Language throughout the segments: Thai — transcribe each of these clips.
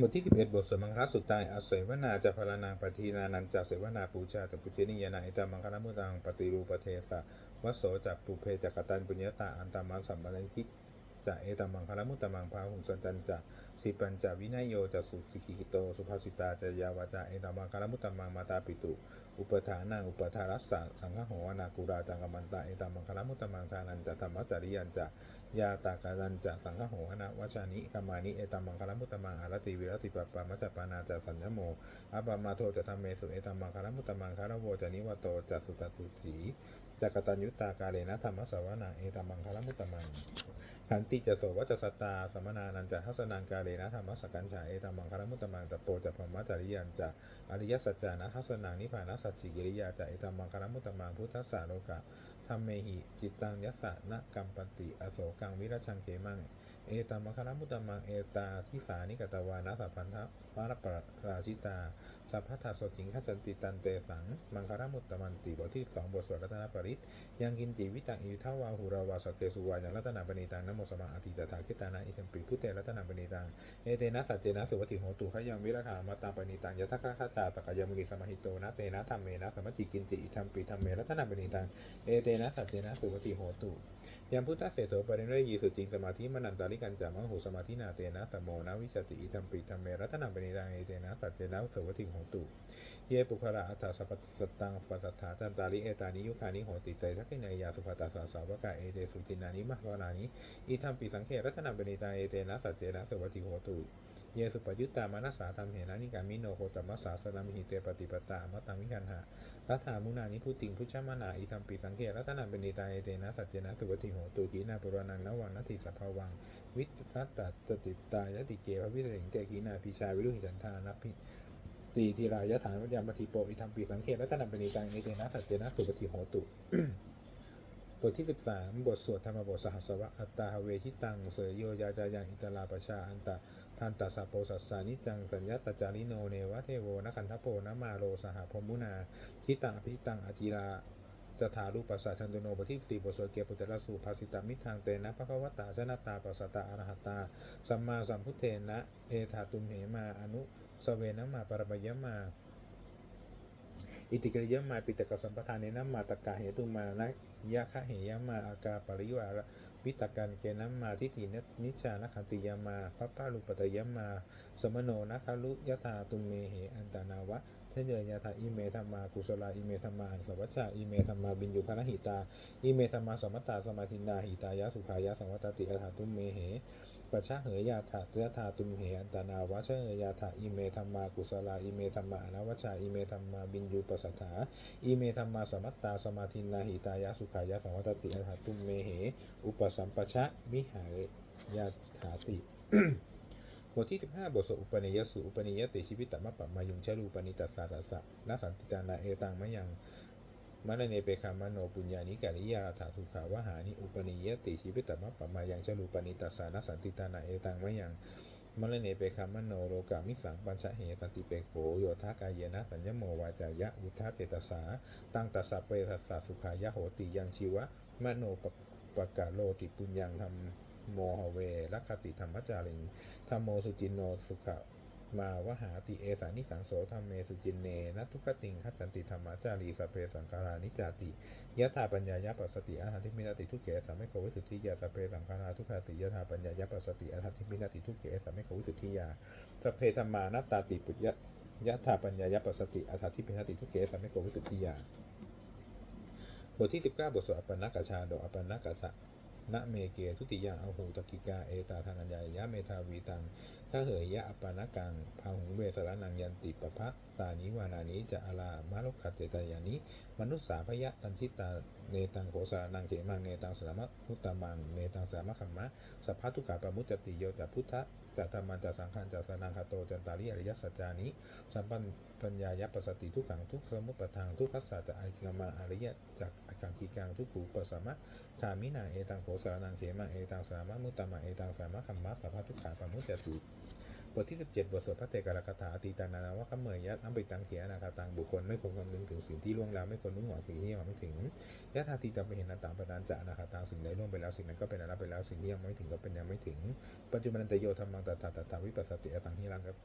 บทที่ 11 บทสวดมังคลสุตตายอาศัยวนาจะพารนางปฏินานันจะเสวนาปูชาตปุเทนิยนาอิตามังคลมุตังปฏิรูปเทสะวสโสจักปุเพจักกตันปุญญาตาอันตามังสัมปนิทิ จะเอตมังคลมุตตมังพาหุงสันจันจะสิปัญจวินัยโยจะสุสิกิโต สุภาสิตาจะยาวาจาเอตมังคลมุตตมังมาตาปิตุ อุปทานังอุปทารัสสะสังฆโหวนากุราจังกมันตาเอตมังคลมุตตมังทานันจะธรรมจริยันจะยาตากาลันจะสังฆโหนะวชานิกามานิเอตัมมังคลมุตตมังอารติวิรติปปปามัจจปานาจะสัญญโมอัปปมาโทจะทำเมสุเอตัมมังคลมุตตมังคารโวจะนิวโตจะสุตตุถีจักตัญยุตตากาเลนะธรรมสวนาเอตัมมังคลมุตตมัง ขันติจะโสวัจสตาสมนานันจะทัศนังกาเลนะธรรมสักันฉาเอตัมมังคารมุตตมังตะโปจะพรหมจริยันจะอริยสัจจานะทัศนังนิพพานะสัจจิกิริยาจะเอตัมมังคารมุตตมังพุทธสสาโลกะ ธรรมเมหิจิตตังยัสสะนะกัมปติ อโศกังวิรชังเขมัง เอตัมมะคณมุตตมัง เอตาทิสานิกตวานะสัพพันธะวารปราชิตา สัพพทาสจิงขจันติตันเตสัง มังคารมุตตมันติ บทที่สองบทสวดรัตนปริตยังกินจิวิตังอิทาวาหูราวาสเตสุวายังรัตนาปณิตังนโมสมาอติตถาคิตานาอิสัมปิพุทเตรัตนาปณิตัง เอเตนะสัจเจนะสุวัติโหตุขยังวิรคามาตาปณิตังยะทัคคะจาตกยมุนิสมหิโตนะเตนะธรรมเมนะสมจิกินจิอิทัมปิธรรมเมรัตนาปณิตัง เอเตนะสัจเจนะสุวัติโหตุยามพุทธเสโตปริเรยีสุจริงสมาธิมนันตาลิกันจามโหสมาธินาเตนะสมโมนะวิชติอิทัมปิธรรมเมรัตนังปณิตังเอเตนะสัจเจนะสุวัติโหตุเยปุคละอัฏฐสัพพสตังสปัสสัทธาจันตาลิเอตานิยุคานิโหติเตทักขินายาสุภตาสาสาวกะเอเตสุจินานิมะวานานิอิทัมปิสังเขรัตนังปณิตังเอเตนะสัจเจนะสุวัติโหตุ เยสุปยุตตามนัสสาธรรมเหนะนิการมิโนโคตมัสสาสนามิหิเตปฏิปตามตังวิกันหะรัฐามุนานิพุติงพุชมานาอิทัมปิสังเกตรัตนาเบนิตาเอเตนะสัจเจนะสุวัติโหตุกีนาปุรานังนวังนัตถิสัพพวัง วิทัตตจติตายติเกภวิสิงเตกีนาพิชาวิรุหิจันทานัพพิตีทีรายฐานวิญญาณปฏิโปอิทัมปิสังเกตรัตนาเบนิตาเอเตนะสัจเจนะสุวัติโหตุ บทที่ 13 บทสวดธรรมบทสหัสวะอัตตาเวชิตัง เสยโยยาจายังอิตลาปชาอันตะทันตสัพโปสัสสานิจัง สัญญาตจาริโนเนวะเทโวนักขันทโปนมาโรสหพมุนาทิตังอภิตังอจิราจถารูปัสสะชันตุโนบทที่สี่บทสวดเกียรปุตตะสูภาสิตามิทางเตนะภควตาชนะตาปัสสตาอรหัตตา สัมมาสัมพุทเทนะ เอธาตุมเหมาอนุสเวนะมาปรมยมา อิติกริยมาปิตกสัมปทานเนนะมาตกาเหตุมานะยะคะเหยมาอากาปริวาระวิตกันเกนะมาทิฏฐินิชานขันติยามาพัพพาลุปตยมา สมโนนะคารุยะธาตุเมเหอันตานาวะเทเยยธาอิเมธรรมากุศลาอิเมธรรมาสวัชชาอิเมธรรมาบินยุพนหิตาอิเมธรรมาสมตตาสมาธินาหิตายะสุขายะสังวัตติอัฏฐาตุเมเห ปัจฉะเหยยาถาเตยถาตุมเหอันตานาวะเชเหยยาถาอิเมธรรมากุศลาอิเมธรรมาอนวัชาอิเมธรรมาบินยูปสัทธาอิเมธรรมาสมัตตาสมาธินาหิตายะสุขายะสังวัตติอัาตุมเมเห อุปสัมปชะมิหายาถาติบทที่ 15 บทสอุปนิยสุ อุปนิยติชีวิตตมะปะมายุงชลูปนิตัสสะตัสสะนาสันติตานาเอตังมะยัง มะเนเปคามโนปุญญานิกาลิยาถาสุขาวหานิอุปนิยติชีวิตตมะปะมายังชลูปนิตัสสะนสันติตานาเอตังมะยังมะเนเปคามโนโลกามิสังปัญชะเหสันติเปโขโยทากายนะสัญญโมวาจายะวุธาเจตสาตั้งตัสสะเปตัสสะสุขายะโหติยังชีวะมโนปปะกาโลติปุญญังธรรมโมหเวลัคติธรรมจาริงธรรมโมสุจินโนสุขะ มาวหาติเอสานิสังโสธรรมเมสุจินเนนัตทุกติงขัจฉันติธรรมจารีสเพสังขารานิจาติยะถาปัญญายะปัสสติอาหาทิมินาติทุกเกสามิโกวิสุทธิยาสเพสังขาราทุกขติยะถาปัญญายะปัสสติอาหาทิมินาติทุกเกสามิโกวิสุทธิยาสเพธรรมานัตตาติปุจยะยะถาปัญญายะปัสสติอาหาทิมินาติทุกเกสามิโกวิสุทธิยาบทที่ 19 บทสวดอปปนกชาโดอปปนกชะ นะเมเกทุติยาอหูตกิกา เอตาทานัญญายะเมทาวีตังถ้าเหยยะอปานะกังพาหุงเวสรนังยันติปะพะตานิวานานิจะอาลามาลุขเตตายานิมนุสสาพยะตันชิตาเนตังโกสานังเขมังเนตังสามะพุตตามังเนตังสามะคัมมะสัพพะทุกขาปะมุจจติโยจะพุทธะจะธรรมันจะสังขันจะสนังคาโตจันตาริอริยสัจจานิสัมปันปัญญายะปัสติทุกขังทุกสมุปปทางทุกขัสสะจะอริกมาอริยจากอากังคีกังทุกขูปสมะคามินาเอตังโขสานังเขมังเอตังสามะมุตตามังเอตังสามะคัมมะสัพพะทุกขาปะมุจจติ บทที่ 17 บทสวดพระเตกรคาถาตีตานานาวะขเมยยะน้ำไปตังเขียนาคาตังบุคคลไม่ควรคำนึงถึงสิ่งที่ล่วงแล้วไม่ควรมุ่งหวังสิ่งที่ยังไม่ถึงยะธาตีจำไปเห็นนาตามประดานจะนาคาตังสิ่งใดล่วงไปแล้วสิ่งนั้นก็เป็นอนัตไปแล้วสิ่งที่ยังไม่ถึงก็เป็นยังไม่ถึง ปัจจุบันตโยธรรมังตถาตถาวิปัสสติอสังหิรังกับ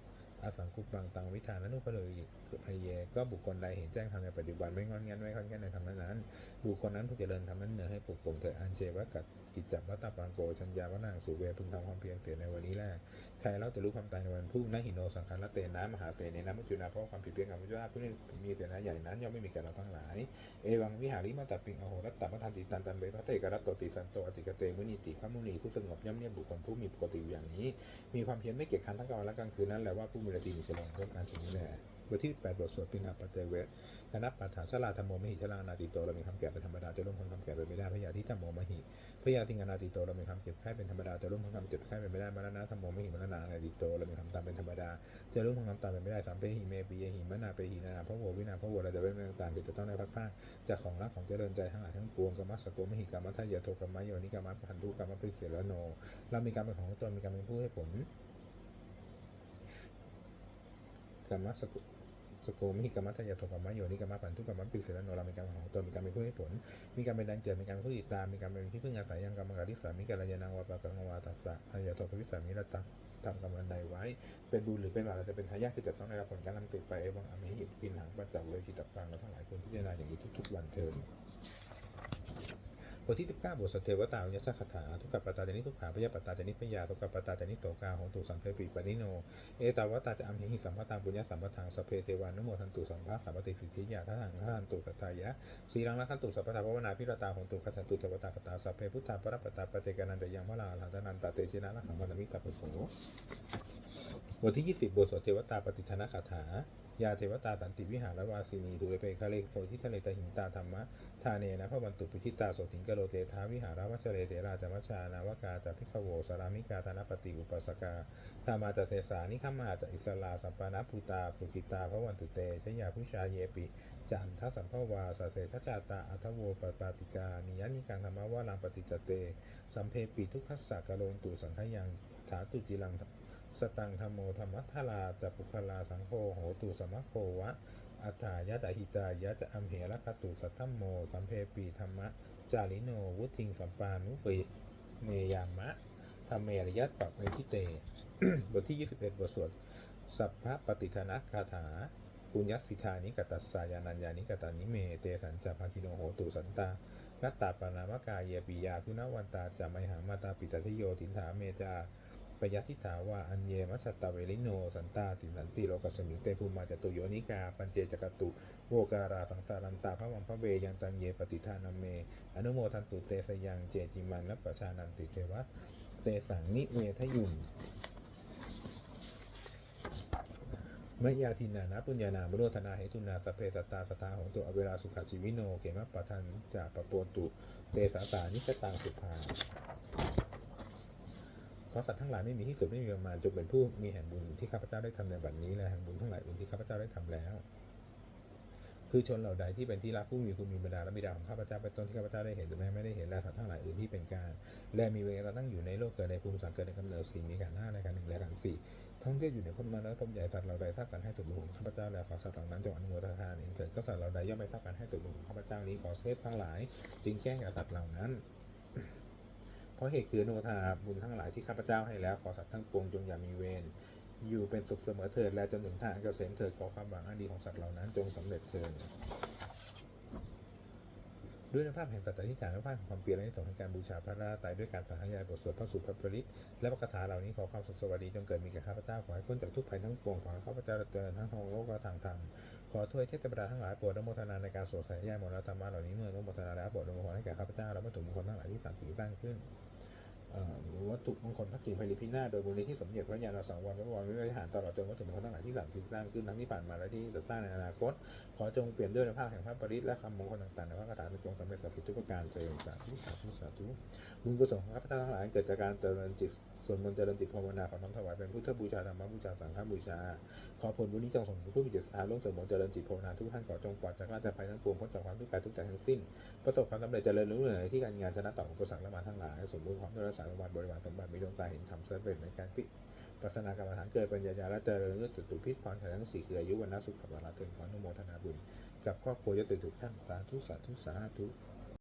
อสังคุปังตังวิธานานุปเลยคือพเยก็บุคคลใดเห็นแจ้งทำในปัจจุบันไม่งอนแงนไม่คอนแก่นในธรรมนั้น บุคคลนั้นผู้เจริญทำนั้นเหนือให้ปลุกปลงเถิดอันเจวะกัดกิจจับวัตตาปังโกชัญญาวนาสุเวพึงทำความเพียรเสียในวันนี้แรกใครเล่าจะรู้ความตายในวันพรุ่งนั้นหินโนสังขารเตนะมหาเสนนะมัจจุนาเพราะความผิดเพี้ยนกับพระเจ้าผู้นี้มีเสนาใหญ่นั้นย่อมไม่มีแก่เราทั้งหลายเอวังวิหาริมาตัดปิงอโหรัตตปทันติตันตันเบพระเตกรัตโตติสันโตอติกเตมุนิติพระมุนีผู้สงบย่อมเนี่ยบุคคลผู้มีปกติอยู่อย่างนี้ มีความเพียรไม่เกียจคร้านทั้งกลางวันและกลางคืนนั้นแหละว่าผู้มีรติมีเจริญเรื่องการชนี้แหละบทที่8บทสวดปินาปัจเจเวทคณะปัฏฐานชลาธรรมโมมหิชลานาติโตเรามีคำแก่เป็นธรรมดาจะร่วมพ้นคำแก่เป็นไม่ได้พระยาที่ธรรมโมมหิพระยาที่งานาติโตเรามีคำเจ็บไข้เป็นธรรมดาจะร่วมพ้นคำเจ็บไข้เป็นไม่ได้มรณะธรรมโมมหิมรณะนาติโตเรามีคำตามเป็นธรรมดาจะร่วมพ้นคำตามเป็นไม่ได้สามเปหิเมปีหิมนาเปหินาพระโววินาพระโวเราจะเป็นเรื่องต่างๆจะต้องได้พักผ้าจากของรักของเจริญใจทั้งหลายทั้งปวงกรรมสโกมหิกรรมทัยโทกรรมโยนิกรรมพันธุกรรมปิเสรโนเรามีการเป็นของตนมีการเป็นผู้ให้ผล กรรมสกุสโกมิกรรมทายาทกรรมโยนิกรรมปันทุกรรมปิเสรโนรามีการเป็นของตนมีการเป็นผู้ให้ผล มีการเป็นดังเจิดมีการเป็นผู้ติดตามมีการเป็นที่พึ่งอาศัยยังกรรมการทิสามีการยานังวาปะกังวาตัสสะทายาทปวิสามิรตังทำกรรมอันใดไว้ เป็นบุญหรือเป็นบาปเราจะเป็นทายาทที่จะต้องได้รับผลการนำสืบไปเอวังอเมหิปินหังปัจจักเลยกิตตังเราทั้งหลายควรพิจารณาอย่างนี้ทุก ๆ วันเทิน บทที่ 19 บทสเทวตาวิญญาคาถาทุกขปตาจนิทุกขาพยาปตาจนิพยาทุกขปตาจนิโตกาของตุสัมเพปิปนิโน เอตาวตาจะอัมหิหิสัมปตังปุญญาสัมปทางสเพเทวานุโมทันตุสัมภาสัมปติสิทธิยาทัทังทันตุสัตตายะสีรังละขันตุสัพพทาภวนาพิรตาของตุขันตุเทวตาคตาสัพเพพุทธาปรปตาปเตกานันตยังพระลาลันตนันตเตชินะละขังวันมิกัปโสบทที่ 20 บทสเทวตาปฏิทนาคาถา ยาเทวตาสันติวิหารวาสินีสุเรเปคาเลโพธิทะเลตหิงตาธรรมะทาเนนะพระวันตุปุชิตาโสถิงกโลเตทาวิหารวัชเรเตราจมัชชานาวกาจาพิขโวสารามิกาธนปฏิอุปสกาธามาจเทสานิคัมมาจอิสลาสัมปานาภูตาสุขิตาพระวันตุเตชยาพุชาเยปิ จันทสัมภวาสเสทจาตาอัทโวปปาติกานิยานิกังธรรมวาลังปฏิจเต สัมเพปิทุกขสักกะโลนตุสังขยังถาตุจิลัง สตังธรรมโมธรรมัทธาลาจัปุคลาสังโฆโหตุสมะโควะ อัฏฐายะตหิตายะจะอัมเหระคตุสัทธมโม สัมเพปีธรรมะ จาริโนวุทิงสัมปานุเปเมยามะธรรมเมรยัตปักเวทิเต บทที่ 21 บทสวด สัพพะปฏิทนาคาถาปุญญสิทานิกตัสสายานัญญานิกตานิเมเตสัญจภาคิโนโหตุสันตานัตตาปนามกายเยปิยาคุณวันตาจามัยหามาตาปิตติโยตินถาเมจา ปยัติถาว่าอัญเยมัชตตาเวลิโน สันตาติสันติโลกัสมิงเตภูมาจตุโยนิกา ปัญเจจกตุโวการาสังสารันตาพระวังพระเวยังตังเยปฏิทานาเม อนุโมทันตุเตสยังเจจิมันนัปปชานันติเทวะเตสังนิเวทยุนมยาทินานะปุญญานาบโรธนาเหตุนาสเพสตาสตาของตัวอเวลาสุขชีวิโน เขมปะทันจากปะปวนตุ เตสาตานิสตังสุภา ขอสัตว์ทั้งหลายไม่มีที่สุดไม่มีประมาณจงเป็นผู้มีแห่งบุญที่ข้าพเจ้าได้ทำในบัดนี้และแห่งบุญทั้งหลายอื่นที่ข้าพเจ้าได้ทำแล้ว คือชนเหล่าใดที่เป็นที่รักผู้มีคุณมีบิดาและบิดาของข้าพเจ้าเป็นต้นที่ข้าพเจ้าได้เห็นหรือแม้ไม่ได้เห็นและสัตว์ทั้งหลายอื่นที่เป็นกางและมีเวลาตั้งอยู่ในโลกเกิดในภูมิสังเกิดในกำเนิดสี่มีขันห้าในขันหนึ่งและขันสี่ท่องเที่ยวอยู่ในพจมาและพบใหญ่สัตว์เหล่าใดทักกันให้สุดบุญข้าพเจ้าแล้วขอสัตว์เหล่านั้นจงอนุโมทนาเองเถิดก็สัตว์เหล่าใดย่อมไม่ทักกันให้สุดบุญข้าพเจ้านี้ขอเทพทั้งหลาย จึงแก้แก่สัตว์เหล่านั้น เพราะเหตุคือโนุทาบุญทั้งหลายที่ข้าพเจ้าให้แล้วขอสัตว์ทั้งปวงจงอย่ามีเวรอยู่เป็นสุขเสมอเถิดและจนถึงทางเกษมเถิดขอความหวังอันดีของสัตว์เหล่านั้นจงสำเร็จเถิด ด้วยนภาพแห่งสัตย์ที่จารนภาพแห่งความเปลี่ยนและนิสงแห่งการบูชาพระราตายด้วยการสาธยายบทสวดพระสูตรพระปริตและพระคาถาเหล่านี้ขอความสุขสวัสดีจงเกิดมีแก่ข้าพเจ้าขอให้พ้นจากทุกภัยทั้งปวงขอให้ข้าพเจ้าเจริญทั้งทางโลกและทางธรรมขอถ้วยเทพบรรดาทั้งหลายโปรดอนุโมทนาในการสวดสาธยายมรณธรรมะเหล่านี้เมื่ออนุโมทนาแล้วโปรดอนุโมทนาให้แก่ข้าพเจ้าและวัตถุมงคลทั้งหลายที่สามสี่บ้างขึ้น หรือวัตถุมงคลพระกิ่งไพลิพินาโดยมูลนิธิสมเด็จพระญาณสังวรพระวรวิริหารตลอดจนวัตถุมงคลทั้งหลายที่สามสิ่งสร้างขึ้นทั้งที่ผ่านมาและที่จะสร้างในอนาคต ขอจงเปลี่ยนด้วยพระภาพแห่งพระปริศและคำมงคลต่างๆในพระคาถาจงสำเร็จสัพพิทุกประการเถิญสาธุสาธุสาธุบุญกุศลของข้าพเจ้าทั้งหลายเกิดจากการเจริญจิต ส่วนมนต์เจริญจิตภาวนาขอน้อมถวายเป็นพุทธบูชาธรรมบูชาสังฆบูชา ขอผลบุญนี้จงส่งถึงผู้มีจิตศรัทธาร่วมเสริมมนต์เจริญจิตภาวนาทุกท่านขอจงปลอดจากราชภัยทั้งปวงพ้นจากความทุกข์กายทุกใจทั้งสิ้น ประสบความสำเร็จเจริญรุ่งเรืองในที่การงานชนะต่ออุปสรรคและมารทั้งหลาย สมบูรณ์ความด้วยสารวันบริวารสมบัติมีดวงตาเห็นธรรมสำเร็จในการพิปัสนากรรมฐานเกิดปัญญาญาและเจริญยศตุพิษพรขันทั้งสี่คืออายุวันนะสุขภาระเทิงขออนุโมทนาบุญ กับครอบครัวยศตุทุกท่านสาธุสาธุสาธุ